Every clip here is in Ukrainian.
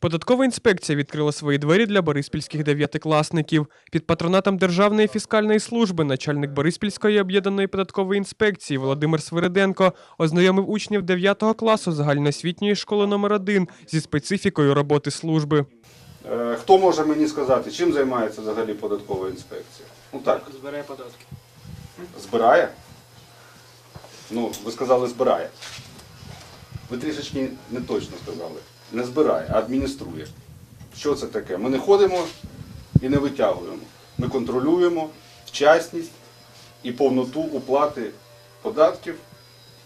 Податкова інспекція відкрила свої двері для бориспільських дев'ятикласників. Під патронатом Державної фіскальної служби начальник Бориспільської об'єднаної податкової інспекції Володимир Свириденко ознайомив учнів 9 класу загальноосвітньої школи номер 1 зі специфікою роботи служби. Е, Хто може мені сказати, чим займається взагалі податкова інспекція? Ну так, Збирає податки. збирає? Ну, ви сказали збирає. Ви трішечки не точно сказали. Не збирає, а адмініструє. Що це таке? Ми не ходимо і не витягуємо. Ми контролюємо вчасність і повноту уплати податків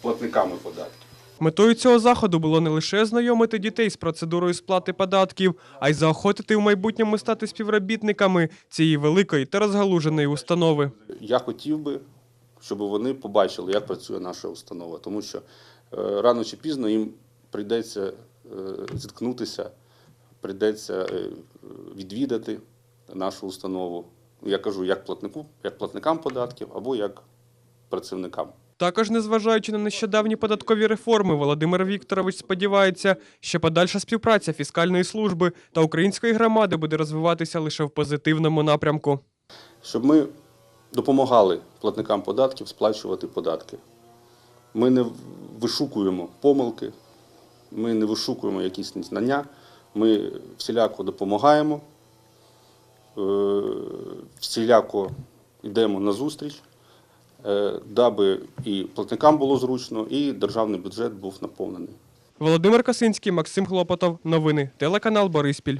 платниками податків. Метою цього заходу було не лише ознайомити дітей з процедурою сплати податків, а й заохотити в майбутньому стати співробітниками цієї великої та розгалуженої установи. Я хотів би, щоб вони побачили, як працює наша установа, тому що е, рано чи пізно їм прийдеться зіткнутися, прийдеться е, відвідати нашу установу. Я кажу, як платнику, як платникам податків або як працівникам. Також, незважаючи на нещодавні податкові реформи, Володимир Вікторович сподівається, що подальша співпраця фіскальної служби та української громади буде розвиватися лише в позитивному напрямку. щоб ми допомагали платникам податків сплачувати податки. Ми не вишукуємо помилки, ми не вишукуємо якісь знання, ми всіляко допомагаємо, е, всіляко йдемо на зустріч, е, даби і платникам було зручно, і державний бюджет був наповнений. Володимир Косинський, Максим Хлопотов. Новини. Телеканал Бориспіль.